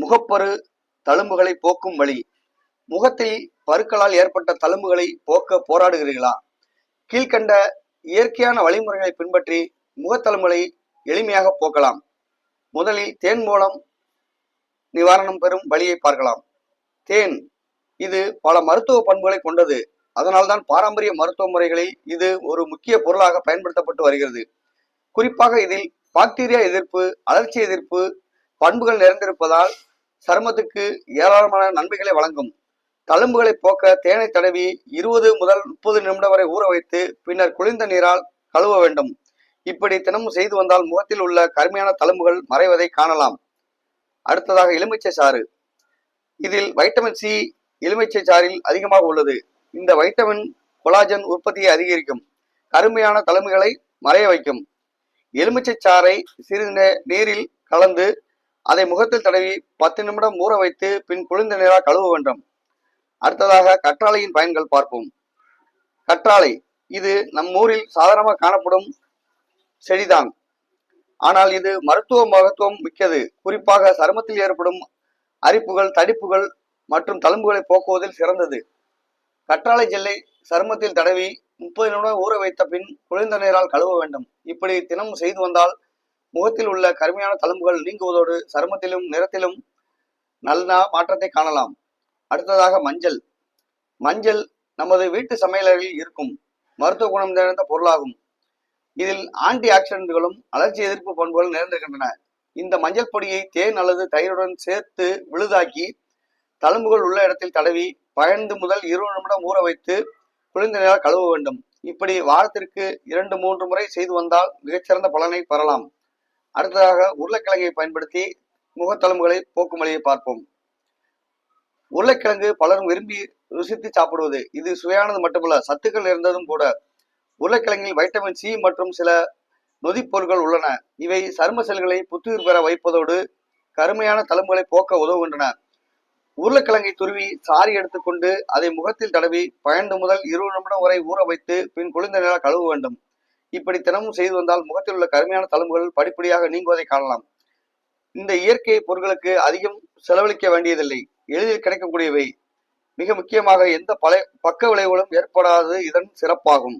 முகப்பரு தழும்புகளை போக்கும் வழி. முகத்தில் பருக்களால் ஏற்பட்ட தழும்புகளை போக்க போராடுகிறீர்களா? கீழ்கண்ட இயற்கையான வழிமுறைகளை பின்பற்றி முகத்தழும்புகளை எளிமையாக போக்கலாம். முதலில் தேன் மூலம் நிவாரணம் பெறும் வழியை பார்க்கலாம். தேன் இது பல மருத்துவ பண்புகளை கொண்டது. அதனால்தான் பாரம்பரிய மருத்துவ முறைகளில் இது ஒரு முக்கிய பொருளாக பயன்படுத்தப்பட்டு வருகிறது. குறிப்பாக இதில் பாக்டீரியா எதிர்ப்பு அலர்ச்சி எதிர்ப்பு பண்புகள் நிறைந்திருப்பதால் சருமத்துக்கு ஏராளமான நன்மைகளை வழங்கும். தழும்புகளை போக்க தேனை தடவி இருபது முதல் முப்பது நிமிடம் வரை ஊற வைத்து பின்னர் குளிர்ந்த நீரால் கழுவ வேண்டும். இப்படி தினமும் செய்து வந்தால் முகத்தில் உள்ள கருமையான தழும்புகள் மறைவதை காணலாம். அடுத்ததாக எலுமிச்சை சாறு. இதில் வைட்டமின் சி எலுமிச்சை சாறில் அதிகமாக உள்ளது. இந்த வைட்டமின் கொலாஜன் உற்பத்தியை அதிகரிக்கும். கருமையான தழும்புகளை மறைய வைக்கும். எலுமிச்சை சாறை சிறிது நீரில் கலந்து அதை முகத்தில் தடவி பத்து நிமிடம் ஊற வைத்து பின் குளிர்ந்த நீரால் கழுவ வேண்டும். அடுத்ததாக கற்றாழையின் பயன்கள் பார்ப்போம். கற்றாழை இது நம் ஊரில் சாதாரணமாக காணப்படும் செடிதான். ஆனால் இது மருத்துவ மகத்துவம் மிக்கது. குறிப்பாக சருமத்தில் ஏற்படும் அரிப்புகள் தடிப்புகள் மற்றும் தழும்புகளை போக்குவதில் சிறந்தது. கற்றாழை ஜெல்லை சருமத்தில் தடவி முப்பது நிமிடம் ஊற வைத்த பின் குளிர்ந்த நீரால் கழுவ வேண்டும். இப்படி தினமும் செய்து வந்தால் முகத்தில் உள்ள கருமையான தழும்புகள் நீங்குவதோடு சருமத்திலும் நிறத்திலும் நல்ல மாற்றத்தை காணலாம். அடுத்ததாக மஞ்சள். மஞ்சள் நமது வீட்டு சமையலறையில் இருக்கும் மருத்துவ குணம் நிறைந்த பொருளாகும். இதில் ஆன்டி ஆக்சிடென்ட்களும் அலர்ஜி எதிர்ப்பு பண்புகளும் நிறைந்திருக்கின்றன. இந்த மஞ்சள் பொடியை தேன் அல்லது தயிருடன் சேர்த்து விழுதாக்கி தழும்புகள் உள்ள இடத்தில் தடவி பயந்து முதல் இருபது நிமிடம் ஊற வைத்து குளிர்ந்த நிலையால் கழுவ வேண்டும். இப்படி வாரத்திற்கு இரண்டு மூன்று முறை செய்து வந்தால் மிகச்சிறந்த பலனை பெறலாம். அடுத்ததாக உருளைக்கிழங்கை பயன்படுத்தி முகத்தழும்புகளை போக்கும் வழியை பார்ப்போம். உருளைக்கிழங்கு பலரும் விரும்பி ருசித்து சாப்பிடுவது. இது சுவையானது மட்டுமல்ல சத்துக்கள் இருந்ததும் கூட. உருளைக்கிழங்கில் வைட்டமின் சி மற்றும் சில நொதிப்பொருட்கள் உள்ளன. இவை சரும செல்களை புத்துயிர் பெற வைப்பதோடு கருமையான தழும்புகளை போக்க உதவுகின்றன. உருளைக்கிழங்கை துருவி சாரி எடுத்துக்கொண்டு அதை முகத்தில் தடவி பன்னெண்டு முதல் இருபது நிமிடம் வரை ஊற வைத்து பின் குளிர்ந்த நிலை கழுவ வேண்டும். இப்படி தினமும் செய்து வந்தால் முகத்தில் உள்ள கருமையான தழும்புகள் படிப்படியாக நீங்குவதை காணலாம். இந்த இயற்கை பொருட்களுக்கு அதிகம் செலவழிக்க வேண்டியதில்லை. எளிதில் கிடைக்கக்கூடியவை. மிக முக்கியமாக எந்த பழைய பக்க விளைவுகளும் ஏற்படாதது இதன் சிறப்பாகும்.